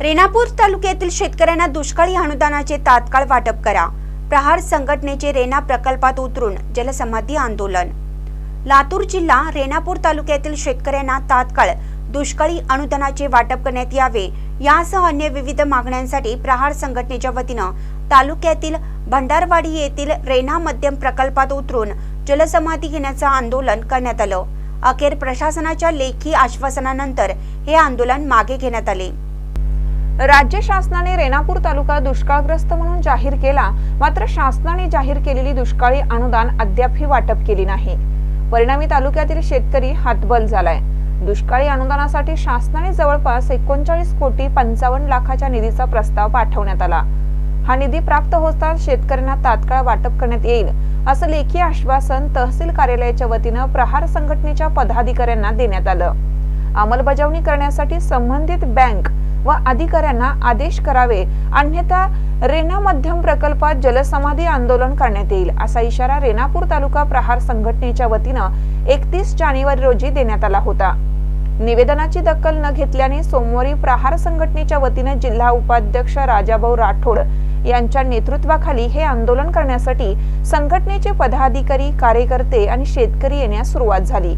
रेणापूर तालुक्यातील शेतकऱ्यांना दुष्काळी अनुदानाचे तात्काळ वाटप करा. प्रहार संघटनेचे रेणा प्रकल्पात उतरून जलसमाधी आंदोलन. लातूर जिल्हा रेणापूर तालुक्यातील शेतकऱ्यांना तात्काळ दुष्काळी अनुदानाचे वाटप करण्यात यावे यासह अन्य विविध मागण्यांसाठी प्रहार संघटनेच्या वतीनं तालुक्यातील भंडारवाडी येथील रेणा मध्यम प्रकल्पात उतरून जलसमाधी घेण्याचं आंदोलन करण्यात आलं. अखेर प्रशासनाच्या लेखी आश्वासनानंतर हे आंदोलन मागे घेण्यात आले. राज्य शासनाने रेणापूर तालुका दुष्काळग्रस्त म्हणून जाहीर केला मात्र शासनाने जाहीर केलेली दुष्काळी अनुदान अद्यापही वाटप केली नाही. परिणामी तालुक्यातील शेतकरी हातबल झालाय. दुष्काळी अनुदानासाठी शासनाने जवळपास एकोणचाळीस कोटी पंचावन्न लाखाच्या निधीचा प्रस्ताव पाठवण्यात आला. हा निधी प्राप्त होताच शेतकऱ्यांना तात्काळ वाटप करण्यात येईल असं लेखी आश्वासन तहसील कार्यालयाच्या वतीनं प्रहार संघटनेच्या पदाधिकाऱ्यांना देण्यात आलं. अंमलबजावणी करण्यासाठी संबंधित बँक व अधिकाऱ्यांना आदेश करावे. अन्यथा रेना मध्यम प्रकल्पात जलसमाधी आंदोलन करण्यात येईल असा इशारा रेणापूर तालुका प्रहार संघटनेच्या वतीनं एकतीस जानेवारी रोजी देण्यात आला होता. निवेदनाची दखल न घेतल्याने सोमवारी प्रहार संघटनेच्या वतीने जिल्हा उपाध्यक्ष राजाभाऊ राठोड यांच्या नेतृत्वाखाली हे आंदोलन करण्यासाठी संघटनेचे पदाधिकारी कार्यकर्ते आणि शेतकरी येण्यास सुरुवात झाली.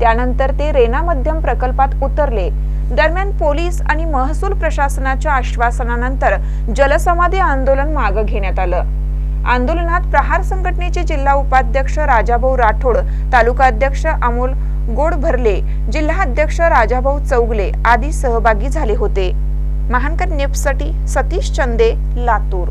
त्यानंतर ते रेना मध्यम प्रकल्पात उतरले. दरम्यान पोलीस आणि महसूल प्रशासनाच्या आश्वासनानंतर जलसमाधी आंदोलन मागे घेण्यात आलं. आंदोलनात प्रहार संघटनेचे जिल्हा उपाध्यक्ष राजाभाऊ राठोड तालुका अध्यक्ष अमोल गोडभरले जिल्हा अध्यक्ष राजाभाऊ चौगले आदी सहभागी झाले होते. महानकर न्यूजसाठी सतीश चंदे लातूर.